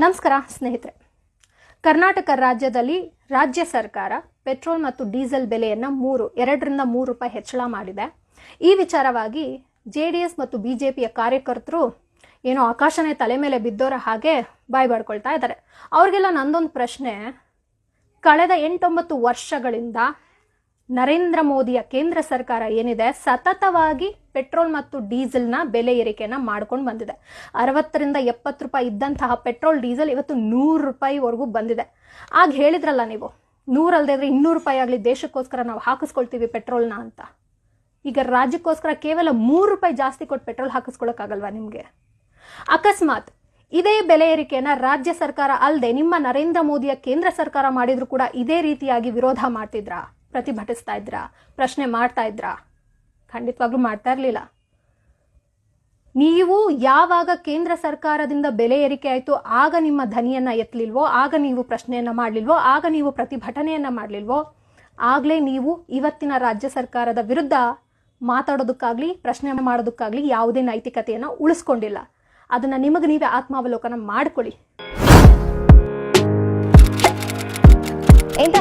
ನಮಸ್ಕಾರ, ಸ್ನೇಹಿತರೆ. ಕರ್ನಾಟಕ ರಾಜ್ಯದಲ್ಲಿ ರಾಜ್ಯ ಸರ್ಕಾರ ಪೆಟ್ರೋಲ್ ಮತ್ತು ಡೀಸೆಲ್ ಬೆಲೆಯನ್ನು ಮೂರು, ಎರಡರಿಂದ ಮೂರು ರೂಪಾಯಿ ಹೆಚ್ಚಳ ಮಾಡಿದೆ. ಈ ವಿಚಾರವಾಗಿ ಜೆ ಡಿ ಎಸ್ ಮತ್ತು ಬಿ ಜೆ ಪಿಯ ಕಾರ್ಯಕರ್ತರು ಏನೋ ಆಕಾಶನೇ ತಲೆ ಮೇಲೆ ಬಿದ್ದೋರ ಹಾಗೆ ಬಾಯ್ ಬಾಡ್ಕೊಳ್ತಾ ಇದ್ದಾರೆ. ಅವ್ರಿಗೆಲ್ಲ ನಂದೊಂದು ಪ್ರಶ್ನೆ. ಕಳೆದ ಎಂಟೊಂಬತ್ತು ವರ್ಷಗಳಿಂದ ನರೇಂದ್ರ ಮೋದಿಯ ಕೇಂದ್ರ ಸರ್ಕಾರ ಏನಿದೆ? ಸತತವಾಗಿ ಪೆಟ್ರೋಲ್ ಮತ್ತು ಡೀಸೆಲ್ನ ಬೆಲೆ ಏರಿಕೆನ ಮಾಡ್ಕೊಂಡು ಬಂದಿದೆ. ಅರವತ್ತರಿಂದ ಎಪ್ಪತ್ತು ರೂಪಾಯಿ ಇದ್ದಂತಹ ಪೆಟ್ರೋಲ್, ಡೀಸೆಲ್ ಇವತ್ತು ನೂರು ರೂಪಾಯಿವರೆಗೂ ಬಂದಿದೆ. ಆಗ ಹೇಳಿದ್ರಲ್ಲ ನೀವು ನೂರಲ್ಲದೆ ಇದ್ರೆ ಇನ್ನೂರು ರೂಪಾಯಿ ಆಗಲಿ, ದೇಶಕ್ಕೋಸ್ಕರ ನಾವು ಹಾಕಿಸ್ಕೊಳ್ತೀವಿ ಪೆಟ್ರೋಲ್ನ ಅಂತ. ಈಗ ರಾಜ್ಯಕ್ಕೋಸ್ಕರ ಕೇವಲ ಮೂರು ರೂಪಾಯಿ ಜಾಸ್ತಿ ಕೊಟ್ಟು ಪೆಟ್ರೋಲ್ ಹಾಕಿಸ್ಕೊಳಕ್ಕಾಗಲ್ವಾ ನಿಮಗೆ? ಅಕಸ್ಮಾತ್ ಇದೇ ಬೆಲೆ ಏರಿಕೆಯನ್ನ ರಾಜ್ಯ ಸರ್ಕಾರ ಅಲ್ಲದೆ ನಿಮ್ಮ ನರೇಂದ್ರ ಮೋದಿಯ ಕೇಂದ್ರ ಸರ್ಕಾರ ಮಾಡಿದ್ರು ಕೂಡ ಇದೇ ರೀತಿಯಾಗಿ ವಿರೋಧ ಮಾಡ್ತಿದ್ರಾ? ಪ್ರತಿಭಟಿಸ್ತಾ ಇದ್ರಾ? ಪ್ರಶ್ನೆ ಮಾಡ್ತಾ ಇದ್ರಾ? ಖಂಡಿತವಾಗ್ಲೂ ಮಾಡ್ತಾ ಇರಲಿಲ್ಲ. ನೀವು ಯಾವಾಗ ಕೇಂದ್ರ ಸರ್ಕಾರದಿಂದ ಬೆಲೆ ಏರಿಕೆ ಆಯಿತು, ಆಗ ನಿಮ್ಮ ಧ್ವನಿಯನ್ನ ಎತ್ತಲಿಲ್ವೋ ಆಗ ನೀವು ಪ್ರಶ್ನೆಯನ್ನ ಮಾಡಲಿಲ್ವೋ, ಆಗ ನೀವು ಪ್ರತಿಭಟನೆಯನ್ನ ಮಾಡಲಿಲ್ವೋ, ಆಗಲೇ ನೀವು ಇವತ್ತಿನ ರಾಜ್ಯ ಸರ್ಕಾರದ ವಿರುದ್ಧ ಮಾತಾಡೋದಕ್ಕಾಗ್ಲಿ ಪ್ರಶ್ನೆ ಮಾಡೋದಕ್ಕಾಗ್ಲಿ ಯಾವುದೇ ನೈತಿಕತೆಯನ್ನು ಉಳಿಸ್ಕೊಂಡಿಲ್ಲ. ಅದನ್ನು ನಿಮಗೆ ನೀವೇ ಆತ್ಮಾವಲೋಕನ ಮಾಡ್ಕೊಳ್ಳಿ.